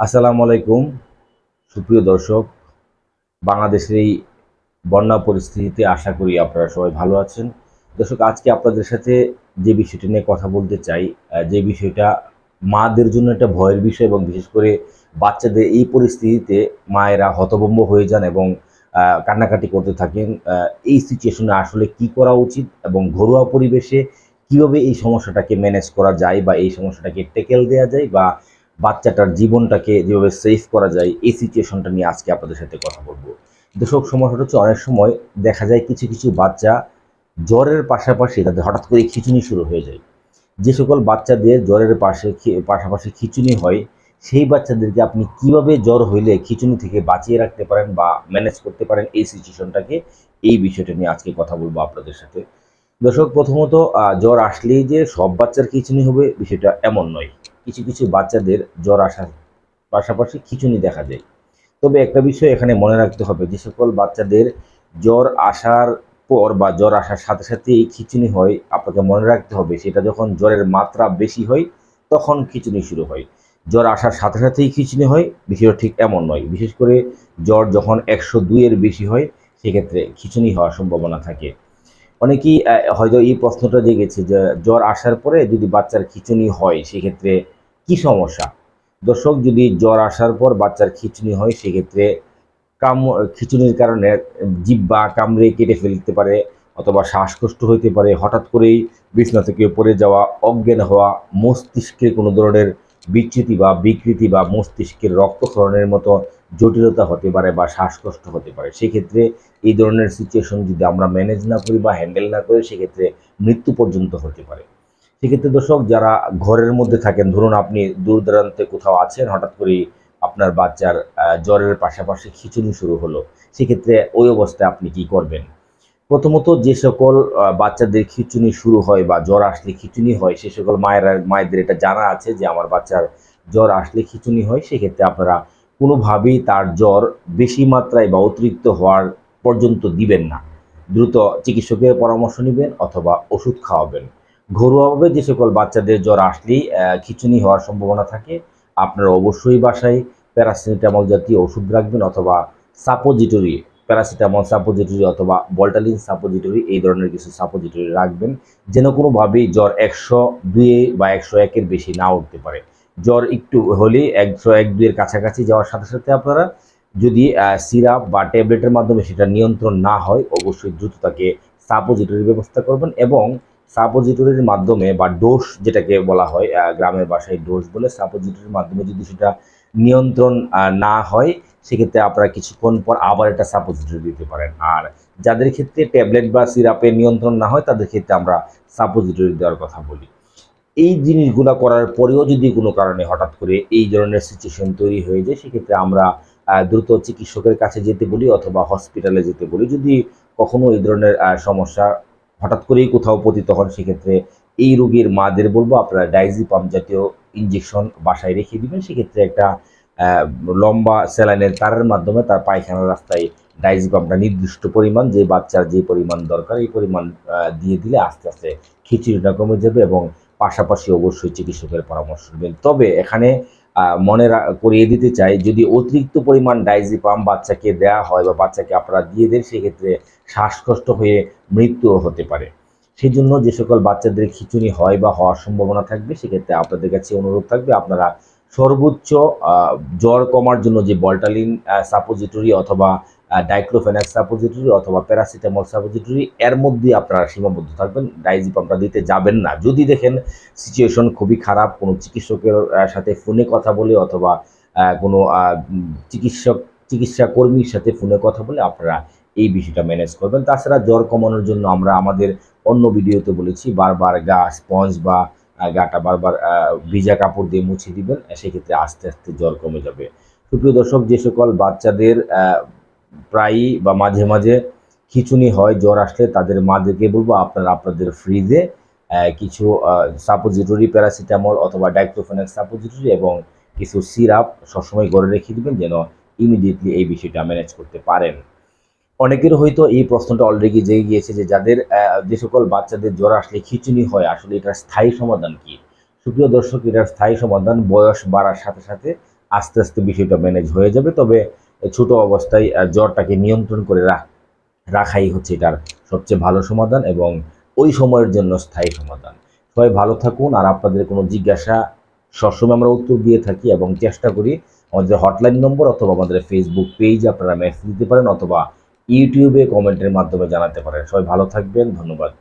আসসালামু আলাইকুম, সুপ্রিয় দর্শক। বাংলাদেশের এই বন্যা পরিস্থিতিতে আশা করি আপনারা সবাই ভালো আছেন। দর্শক, আজকে আপনাদের সাথে যে বিষয়টি নিয়ে কথা বলতে চাই যে বিষয়টা মাদের জন্য একটা ভয়ের বিষয় এবং বিশেষ করে বাচ্চাদের এই পরিস্থিতিতে মায়েরা হতভম্ব হয়ে যান এবং কান্নাকাটি করতে থাকেন এই সিচুয়েশনে আসলে কি করা উচিত এবং ঘরোয়া পরিবেশে কীভাবে এই সমস্যাটাকে ম্যানেজ করা যায় বা এই সমস্যাটাকে টেকেল দেওয়া যায় বা বাচ্চাটার জীবনটাকে যেভাবে সেভ করা যায়, এই সিচুয়েশনটা নিয়ে আজকে আপনাদের সাথে কথা বলব। দর্শক, সমস্যাটা হচ্ছে অনেক সময় দেখা যায় কিছু কিছু বাচ্চা জ্বরের পাশাপাশি তাদের হঠাৎ করে খিচুনি শুরু হয়ে যায়। যে সকল বাচ্চাদের জ্বরের পাশে পাশাপাশি খিচুনি হয়, সেই বাচ্চাদেরকে আপনি কীভাবে জ্বর হইলে খিচুনি থেকে বাঁচিয়ে রাখতে পারেন বা ম্যানেজ করতে পারেন এই সিচুয়েশনটাকে এই বিষয়টা নিয়ে আজকে কথা বলব আপনাদের সাথে। দর্শক, প্রথমত জ্বর আসলেই যে সব বাচ্চার খিচুনি হবে বিষয়টা এমন নয়। কিছু কিছু বাচ্চাদের জ্বর আসার পাশাপাশি খিচুনি দেখা যায়। তবে একটা বিষয় এখানে মনে রাখতে হবে, যে সকল বাচ্চাদের জ্বর আসার পর বা জ্বর আসার সাথে সাথে এই খিচুনি হয়, আপনাকে মনে রাখতে হবে, সেটা যখন জ্বরের মাত্রা বেশি হয়, তখন খিচুনি শুরু হয়। জ্বর আসার সাথে সাথেই খিচুনি হয়, বিষয়টা ঠিক এমন নয়। বিশেষ করে জ্বর যখন একশো দুইয়ের বেশি হয়, সেক্ষেত্রে খিচুনি হওয়ার সম্ভাবনা থাকে। অনেকেই হয়তো এই প্রশ্নটা জেগেছে যে জ্বর আসার পরে যদি বাচ্চার খিচুনি হয় সেক্ষেত্রে কি সমস্যা? দর্শক, যদি জ্বর আসার পর বাচ্চার খিচুনি হয় সেক্ষেত্রে কাম, খিচুনির কারণে জিব্বা কামড়ে কেটে ফেলতে পারে অথবা শ্বাসকষ্ট হইতে পারে। হঠাৎ করেই বিছনা থেকে পড়ে যাওয়া, অজ্ঞান হওয়া, মস্তিষ্কে কোনো ধরনের বিচ্যুতি বা বিকৃতি বা মস্তিষ্কের রক্তক্ষরণের মতো জটিলতা হতে পারে বা শ্বাসকষ্ট হতে পারে। সেক্ষেত্রে এই ধরনের সিচুয়েশন যদি আমরা ম্যানেজ না করি বা হ্যান্ডেল না করি, সেক্ষেত্রে মৃত্যু পর্যন্ত হতে পারে। সেক্ষেত্রে দর্শক, যারা ঘরের মধ্যে থাকেন, ধরুন আপনি দূর দূরান্তে কোথাও আছেন, হঠাৎ করে আপনার বাচ্চার জ্বরের পাশাপাশি খিচুনি শুরু হলো, সেক্ষেত্রে ওই অবস্থায় আপনি কি করবেন? প্রথমত যে সকল বাচ্চাদের খিচুনি শুরু হয় বা জ্বর আসলে খিচুনি হয়, সে সকল মায়েরা, মায়েদের এটা জানা আছে যে আমার বাচ্চার জ্বর আসলে খিচুনি হয়। সেক্ষেত্রে আপনারা কোনোভাবেই তার জ্বর বেশি মাত্রায় বা অতিরিক্ত হওয়ার পর্যন্ত দিবেন না। দ্রুত চিকিৎসকের পরামর্শ নেবেন অথবা ওষুধ খাওয়াবেন। ঘরোয়াভাবে যে সকল বাচ্চাদের জ্বর আসলেই খিচুনি হওয়ার সম্ভাবনা থাকে। আপনারা অবশ্যই বাসায় প্যারাসিটামল জাতীয় ওষুধ রাখবেন অথবা সাপোজিটরি, প্যারাসিটামল সাপোজিটরি অথবা বল্টালিন সাপোজিটরি, এই ধরনের কিছু সাপোজিটরি রাখবেন। যেন কোনোভাবেই জ্বর একশো দুয়ে বা একশো একের বেশি না উঠতে পারে। জ্বর একটু হলেই একশো এক দুইয়ের কাছাকাছি যাওয়ার সাথে সাথে আপনারা যদি সিরাপ বা ট্যাবলেটের মাধ্যমে সেটা নিয়ন্ত্রণ না হয়, অবশ্যই দ্রুত তাকে সাপোজিটরির ব্যবস্থা করবেন এবং সাপোজিটরির মাধ্যমে বা ডোজ যেটাকে বলা হয় গ্রামের ভাষায় ডোজ বলে সাপোজিটরির মাধ্যমে যদি সেটা নিয়ন্ত্রণ না হয়, সেক্ষেত্রে আপনারা কিছুক্ষণ পর আবার এটা সাপোজিটরি দিতে পারেন। আর যাদের ক্ষেত্রে ট্যাবলেট বা সিরাপের নিয়ন্ত্রণ না হয়, তাদের ক্ষেত্রে আমরা সাপোজিটরি দেওয়ার কথা বলি। এই জিনিসগুলো করার পরেও যদি কোনো কারণে হঠাৎ করে এই ধরনের সিচুয়েশন তৈরি হয়ে যায়, সেক্ষেত্রে আমরা দ্রুত চিকিৎসকের কাছে যেতে বলি অথবা হসপিটালে যেতে বলি। যদি কখনো এই ধরনের সমস্যা হঠাৎ করেই কোথাও পতিত হন, সেক্ষেত্রে এই রোগীর মাদের বলব, আপনারা ডাইজি পাম্প জাতীয় ইঞ্জেকশন বাসায় রেখে দিবেন। সেক্ষেত্রে একটা লম্বা স্যালাইনের তারের মাধ্যমে তার পায়খানার রাস্তায় ডাইজি পাম্পটা নির্দিষ্ট পরিমাণ, যে বাচ্চার যে পরিমাণ দরকার, এই পরিমাণ দিয়ে দিলে আস্তে আস্তে খিচুড়িটা কমে যাবে এবং পাশাপাশি অবশ্যই চিকিৎসকের পরামর্শ নেবেন। তবে এখানে মনে করিয়ে দিতে চাই, যদি অতিরিক্ত পরিমাণ ডাইজিপাম বাচ্চাকে দেয়া হয় বা বাচ্চাকে আপনারা দিয়ে দেন, সেক্ষেত্রে শ্বাসকষ্ট হয়ে মৃত্যুও হতে পারে। সেই জন্য যে সকল বাচ্চাদের খিচুনি হয় বা হওয়ার সম্ভাবনা থাকবে, সেক্ষেত্রে আপনাদের কাছে অনুরোধ থাকবে, আপনারা সর্বোচ্চ জ্বর কমার জন্য যে বল্টালিন সাপোজিটরি অথবা ডাইক্লোফেনাক সাপোজিটরি অথবা প্যারাসিটামল সাপোজিটরি, এর মধ্যে আপনারা সীমাবদ্ধ থাকবেন। ডাইজিপামটা দিতে যাবেন না। যদি দেখেন সিচুয়েশন খুবই খারাপ, কোনো চিকিৎসকের সাথে ফোনে কথা বলে অথবা কোনো চিকিৎসক, চিকিৎসা কর্মীর সাথে ফোনে কথা বলে আপনারা এই বিষয়টা ম্যানেজ করবেন। তাছাড়া জ্বর কমানোর জন্য আমরা আমাদের অন্য ভিডিওতে বলেছি, বারবার গা স্পঞ্জ বা গাটা বারবার ভিজা কাপড় দিয়ে মুছে দিবেন সেক্ষেত্রে আস্তে আস্তে জ্বর কমে যাবে। সুপ্রিয় দর্শক, যে সকল বাচ্চাদের প্রায়ই বা মাঝে মাঝে খিচুনি হয়, জ্বর আসলে তাদের মাদেরকে বলব, আপনারা আপনাদের ফ্রিজে কিছু সাপোজিটরি প্যারাসিটামল অথবা ডাইক্লোফেনাক সাপোজিটরি এবং কিছু সিরাপ সবসময় গড়ে রেখে দিবেন, যেন ইমিডিয়েটলি এই বিষয়টা ম্যানেজ করতে পারেন। অনেকের হয়তো এই প্রশ্নটা অলরেডি জেগে গিয়েছে যে যাদের যে সকল বাচ্চাদের জ্বর আসলে খিচুনি হয়, আসলে এটার স্থায়ী সমাধান কি? সুপ্রিয় দর্শক, এটার স্থায়ী সমাধান বয়স বাড়ার সাথে সাথে আস্তে আস্তে বিষয়টা ম্যানেজ হয়ে যাবে। তবে ছোট অবস্থায় জ্বরটাকে নিয়ন্ত্রণ করে রাখ, রাখাই হচ্ছে এটার সবচেয়ে ভালো সমাধান এবং ওই সময়ের জন্য স্থায়ী সমাধান। সবাই ভালো থাকুন আর আপনাদের কোনো জিজ্ঞাসা সবসময় আমরা উত্তর দিয়ে থাকি এবং চেষ্টা করি আমাদের হটলাইন নম্বর অথবা আমাদের ফেসবুক পেজ আপনারা মেসেজ দিতে পারেন অথবা ইউটিউবে কমেন্টের মাধ্যমে জানাতে পারেন। সবাই ভালো থাকবেন ধন্যবাদ।